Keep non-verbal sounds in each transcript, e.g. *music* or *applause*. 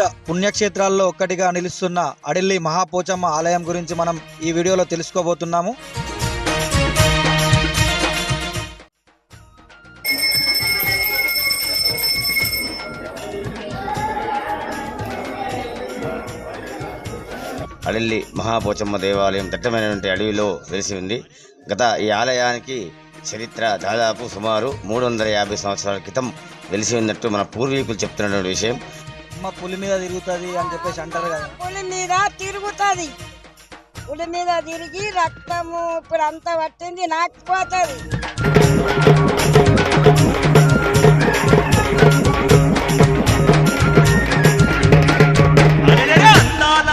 ప్రసిద్ధ పుణ్యక్షేత్రాల్లో ఒక్కటిగా నిలుస్తున్న అడిల్లి మహాపోచమ్మ ఆలయం గురించి మనం ఈ వీడియోలో తెలుసుకోబోతున్నాము. అడల్లి మహాపోచమ్మ దేవాలయం దట్టమైనటువంటి అడవిలో వెలిసి ఉంది. గత ఈ ఆలయానికి చరిత్ర దాదాపు సుమారు మూడు వందల యాభై సంవత్సరాల క్రితం వెలిసి ఉన్నట్టు మన పూర్వీకులు చెప్తున్నటువంటి విషయం. అమ్మ పులి మీద తిరుగుతుంది అని చెప్పేసి అంటారు కదా. పులి మీద తిరుగుతుంది. పులి మీద తిరిగి రక్తము ఇప్పుడు అంతా పట్టింది నాకిపోతుంది. అరెరెరె అందాల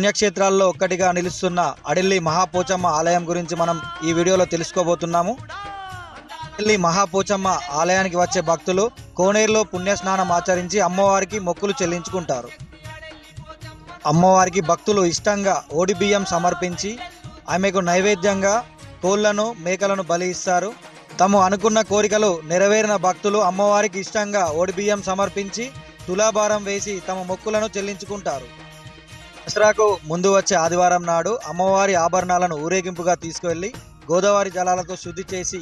పుణ్యక్షేత్రాల్లో ఒక్కటిగా నిలుస్తున్న అడిల్లి మహాపోచమ్మ ఆలయం గురించి మనం ఈ వీడియోలో తెలుసుకోబోతున్నాము. అడిల్లి మహాపోచమ్మ ఆలయానికి వచ్చే భక్తులు కోనేరులో పుణ్యస్నానం ఆచరించి అమ్మవారికి మొక్కులు చెల్లించుకుంటారు. అమ్మవారికి భక్తులు ఇష్టంగా ఓడిబియ్యం సమర్పించి ఆమెకు నైవేద్యంగా కోళ్ళను మేకలను బలి ఇస్తారు. తాము అనుకున్న కోరికలు నెరవేరిన భక్తులు అమ్మవారికి ఇష్టంగా ఓడిబియ్యం సమర్పించి తులాభారం వేసి తమ మొక్కులను చెల్లించుకుంటారు. దసరాకు ముందు వచ్చే ఆదివారం నాడు అమ్మవారి ఆభరణాలను ఊరేగింపుగా తీసుకువెళ్ళి గోదావరి జలాలతో శుద్ధి చేసి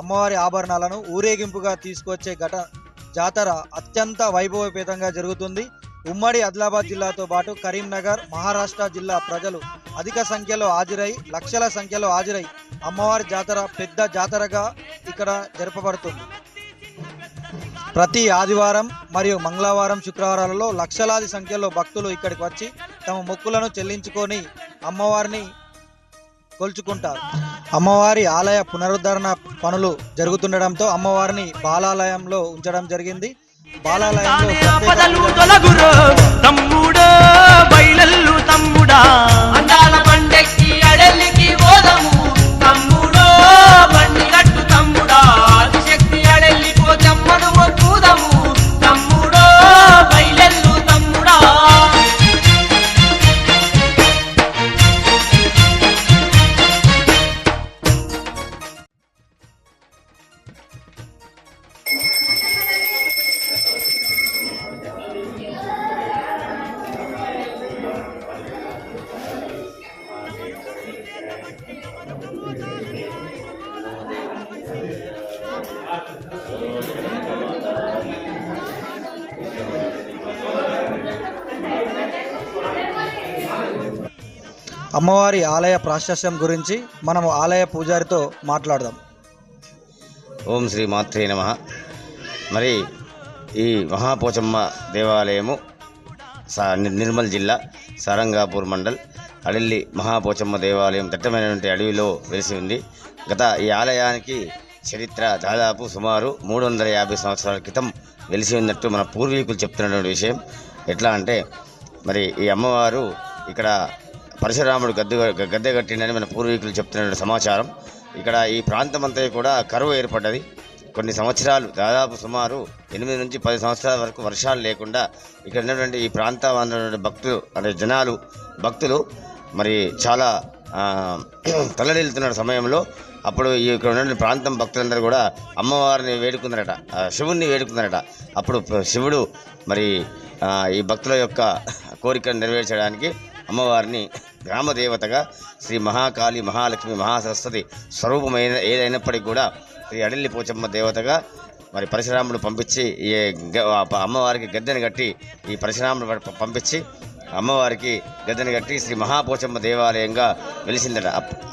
అమ్మవారి ఆభరణాలను ఊరేగింపుగా తీసుకొచ్చే ఘట జాతర అత్యంత వైభవపేతంగా జరుగుతుంది. ఉమ్మడి ఆదిలాబాద్ జిల్లాతో పాటు కరీంనగర్ మహారాష్ట్ర జిల్లా ప్రజలు అధిక సంఖ్యలో హాజరై లక్షల సంఖ్యలో హాజరై అమ్మవారి జాతర పెద్ద జాతరగా ఇక్కడ జరపబడుతుంది. ప్రతి ఆదివారం మరియు మంగళవారం శుక్రవారాలలో లక్షలాది సంఖ్యలో భక్తులు ఇక్కడికి వచ్చి తమ మొక్కులను చెల్లించుకొని అమ్మవారిని కొలుచుకుంటారు. అమ్మవారి ఆలయ పునరుద్ధరణ పనులు జరుగుతుండడంతో అమ్మవారిని బాలాలయంలో ఉంచడం జరిగింది. బాలాలయంలో తమ్ముడో అమ్మవారి ఆలయ ప్రాశస్యం గురించి మనము ఆలయ పూజారితో మాట్లాడదాం. ఓం శ్రీ మాత్రే నమ. మరి ఈ మహాపోచమ్మ దేవాలయము సా- నిర్మల్ జిల్లా సారంగాపూర్ మండల్ అడల్లి మహాపోచమ్మ దేవాలయం దట్టమైనటువంటి అడవిలో వెలిసి ఉంది. గత ఈ ఆలయానికి చరిత్ర దాదాపు సుమారు మూడు వందల యాభై సంవత్సరాల క్రితం వెలిసి ఉన్నట్టు మన పూర్వీకులు చెప్తున్నటువంటి విషయం. ఎట్లా అంటే మరి ఈ అమ్మవారు ఇక్కడ పరశురాముడు గద్దె గద్దె కట్టిండని మన పూర్వీకులు చెప్తున్న సమాచారం. ఇక్కడ ఈ ప్రాంతం అంతా కూడా కరువు ఏర్పడ్డది. కొన్ని సంవత్సరాలు దాదాపు సుమారు ఎనిమిది నుంచి పది సంవత్సరాల వరకు వర్షాలు లేకుండా ఇక్కడ ఉన్నటువంటి ఈ ప్రాంతం ఉన్నటువంటి భక్తులు అంటే జనాలు భక్తులు మరి చాలా *clears throat* తల్లడిల్లుతున్న సమయంలో అప్పుడు ఈ ఇక్కడ ఉన్న ప్రాంతం భక్తులందరూ కూడా అమ్మవారిని వేడుకున్నారట శివుణ్ణి వేడుకున్నారట. అప్పుడు శివుడు మరి ఈ భక్తుల యొక్క కోరికను నెరవేర్చడానికి అమ్మవారిని గ్రామదేవతగా శ్రీ మహాకాళి మహాలక్ష్మి మహాసరస్వతి స్వరూపమైన ఏదైనప్పటికీ కూడా శ్రీ అడల్లి పోచమ్మ దేవతగా మరి పరశురాముడు పంపించి ఈ అమ్మవారికి గద్దెని కట్టి ఈ పరశురాముడు పంపించి అమ్మవారికి గద్దెని కట్టి శ్రీ మహాపోచమ్మ దేవాలయంగా వెలిసిందట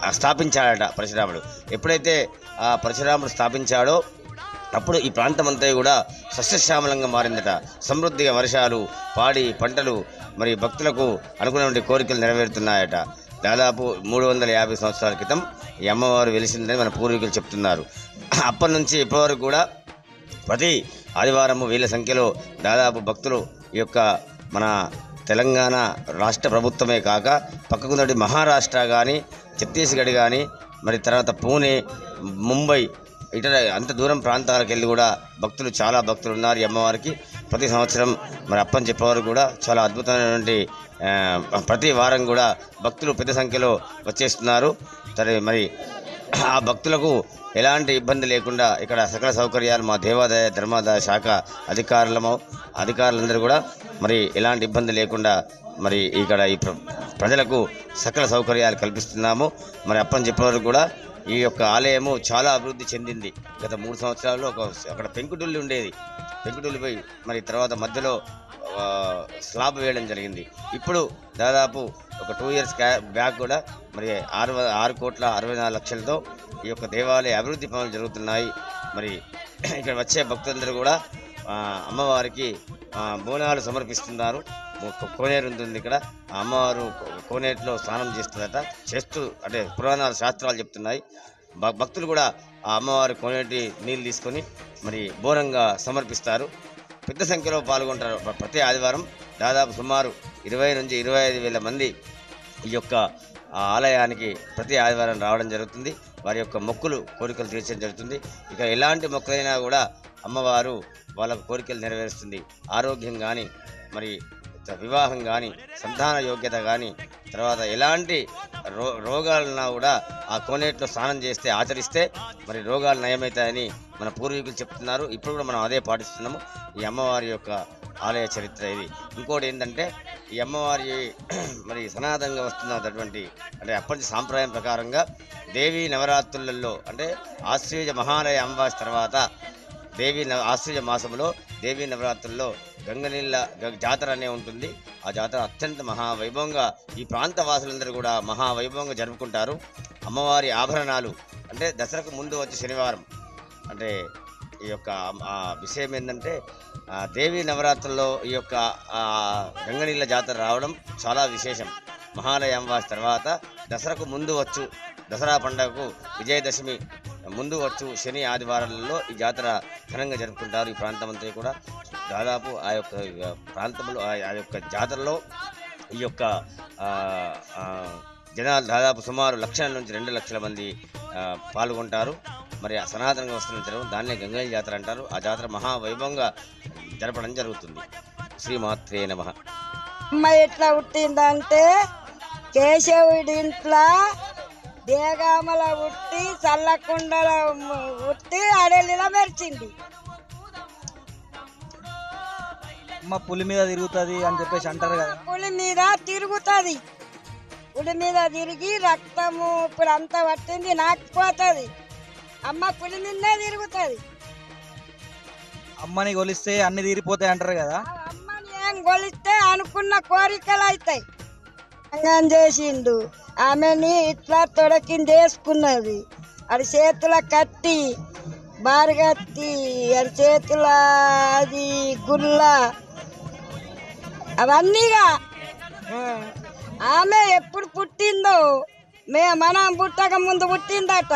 స్థాపించాడట పరశురాముడు. ఎప్పుడైతే ఆ పరశురాముడు స్థాపించాడో అప్పుడు ఈ ప్రాంతం అంతా కూడా సస్యశ్యామలంగా మారిందట. సమృద్ధిగా వర్షాలు పాడి పంటలు మరి భక్తులకు అనుకున్నటువంటి కోరికలు నెరవేరుతున్నాయట. దాదాపు మూడు వందల యాభై సంవత్సరాల క్రితం ఈ అమ్మవారు వెలిసిందని మన పూర్వీకులు చెప్తున్నారు. అప్పటి నుంచి ఇప్పటివరకు కూడా ప్రతి ఆదివారము వేల సంఖ్యలో దాదాపు భక్తులు ఈ యొక్క మన తెలంగాణ రాష్ట్ర ప్రభుత్వమే కాక పక్కకున్నటి మహారాష్ట్ర కానీ ఛత్తీస్గఢ్ కానీ మరి తర్వాత పూణే ముంబై ఇతర అంత దూరం ప్రాంతాలకు వెళ్ళి కూడా భక్తులు చాలా భక్తులు ఉన్నారు ఈ అమ్మవారికి. ప్రతి సంవత్సరం మరి అప్పని చెప్పేవారు కూడా చాలా అద్భుతమైనటువంటి ప్రతి వారం కూడా భక్తులు పెద్ద సంఖ్యలో వచ్చేస్తున్నారు. సరే మరి ఆ భక్తులకు ఎలాంటి ఇబ్బంది లేకుండా ఇక్కడ సకల సౌకర్యాలు మా దేవాదాయ ధర్మాదాయ శాఖ అధికారులము అధికారులందరూ కూడా మరి ఎలాంటి ఇబ్బంది లేకుండా మరి ఇక్కడ ఈ ప్ర- ప్రజలకు సకల సౌకర్యాలు కల్పిస్తున్నాము. మరి అప్పని చెప్పేవారు కూడా ఈ యొక్క ఆలయము చాలా అభివృద్ధి చెందింది. గత మూడు సంవత్సరాల్లో ఒక అక్కడ పెంకుటిల్లు ఉండేది. పెంకుటిల్లు పోయి మరి తర్వాత మధ్యలో స్లాబ్ వేయడం జరిగింది. ఇప్పుడు దాదాపు ఒక టూ ఇయర్స్ బ్యాక్ కూడా మరి ఆరు ఆరు కోట్ల అరవై నాలుగు లక్షలతో ఈ యొక్క దేవాలయ అభివృద్ధి పనులు జరుగుతున్నాయి. మరి ఇక్కడ వచ్చే భక్తులందరూ కూడా అమ్మవారికి బోనాలు సమర్పిస్తున్నారు. కోనేరు ఉంటుంది ఇక్కడ. అమ్మవారు కోనేరులో స్నానం చేస్తుందట. చేస్తూ అంటే పురాణాల శాస్త్రాలు చెప్తున్నాయి. భక్తులు కూడా ఆ అమ్మవారి కోనేటి నీళ్ళు తీసుకొని మరి బోనంగా సమర్పిస్తారు. పెద్ద సంఖ్యలో పాల్గొంటారు. ప్రతి ఆదివారం దాదాపు సుమారు ఇరవై నుంచి ఇరవై ఐదు వేల మంది ఈ యొక్క ఆలయానికి ప్రతి ఆదివారం రావడం జరుగుతుంది. వారి యొక్క మొక్కులు కోరికలు తీర్చడం జరుగుతుంది. ఇక ఎలాంటి మొక్కలైనా కూడా అమ్మవారు వాళ్ళకు కోరికలు నెరవేరుస్తుంది. ఆరోగ్యం కానీ మరి వివాహం కానీ సంతాన యోగ్యత కానీ తర్వాత ఎలాంటి రో రోగాలున్నా కూడా ఆ కోనేట్లో స్నానం చేస్తే ఆచరిస్తే మరి రోగాలు నయమవుతాయని మన పూర్వీకులు చెప్తున్నారు. ఇప్పుడు కూడా మనం అదే పాటిస్తున్నాము. ఈ అమ్మవారి యొక్క ఆలయ చరిత్ర ఇది. ఇంకోటి ఏంటంటే ఈ అమ్మవారి *clears throat* మరి సనాతనంగా వస్తున్నటువంటి అంటే అప్పటి సాంప్రదాయం ప్రకారంగా దేవీ నవరాత్రులలో అంటే ఆశ్వీజ మహాలయ అమావాస్య తర్వాత దేవీ నవ మాసంలో దేవీ నవరాత్రుల్లో గంగనీళ్ళ గ- జాతర అనే ఉంటుంది. ఆ జాతర అత్యంత మహావైభవంగా ఈ ప్రాంత వాసులందరూ కూడా మహావైభవంగా జరుపుకుంటారు. అమ్మవారి ఆభరణాలు అంటే దసరాకు ముందు వచ్చే శనివారం. అంటే ఈ యొక్క విషయం ఏంటంటే దేవి దేవీ నవరాత్రుల్లో ఈ యొక్క గంగనీళ్ళ జాతర రావడం చాలా విశేషం. మహాలయ అమావాస్య తర్వాత దసరాకు ముందు వచ్చు. దసరా పండుగకు విజయదశమి ముందు వచ్చు శని ఆదివారాలలో ఈ జాతర ఘనంగా జరుపుకుంటారు. ఈ ప్రాంతం అంతా కూడా దాదాపు ఆ యొక్క ప్రాంతంలో ఆ ఆ యొక్క జాతరలో ఈ యొక్క జనాలు దాదాపు సుమారు లక్షల నుంచి రెండు లక్షల మంది పాల్గొంటారు. మరి ఆ సనాతనంగా వస్తున్న జరగడం దాన్నే గంగయ్య జాతర అంటారు. ఆ జాతర మహావైభవంగా జరపడం జరుగుతుంది. శ్రీమాత్రే నమ. అమ్మ ఎట్లా పుట్టిందంటే కేశవుడి ఇంట్లో దేగామల పుట్టి చల్లకుండల పుట్టి అడలిలో మెరిచింది అమ్మ పులి మీద తిరుగుతుంది అని చెప్పేసి అంటారు కదా. పులి మీద తిరుగుతుంది. పులి మీద తిరిగి రక్తము ఇప్పుడు అంతా పట్టింది నాకిపోతుంది. అమ్మ పులి మీదనే తిరుగుతుంది. అమ్మని కొలిస్తే అన్ని తీరిపోతాయి అంటారు కదా. అమ్మని ఏం కొలిస్తే అనుకున్న కోరికలు అవుతాయి అంగం చేసిండు. ఆమెని ఇట్లా తొడకింది వేసుకున్నది అది చేతుల కట్టి బారగత్తి అది చేతుల అది గుల్ల అవన్నీగా. ఆమె ఎప్పుడు పుట్టిందో మే మనం పుట్టక ముందు పుట్టిందట.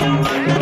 Thank you.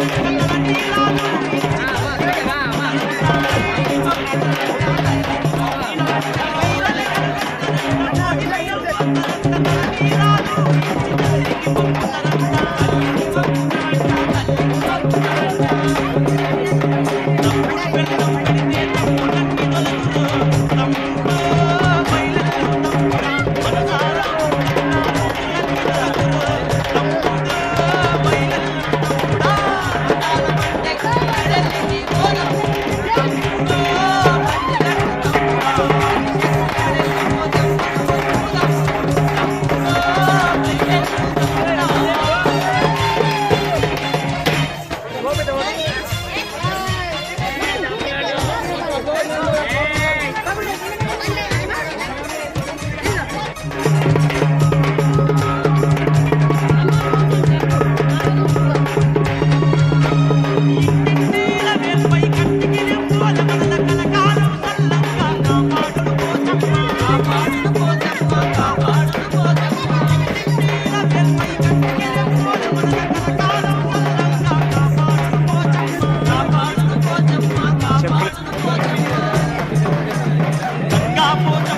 한번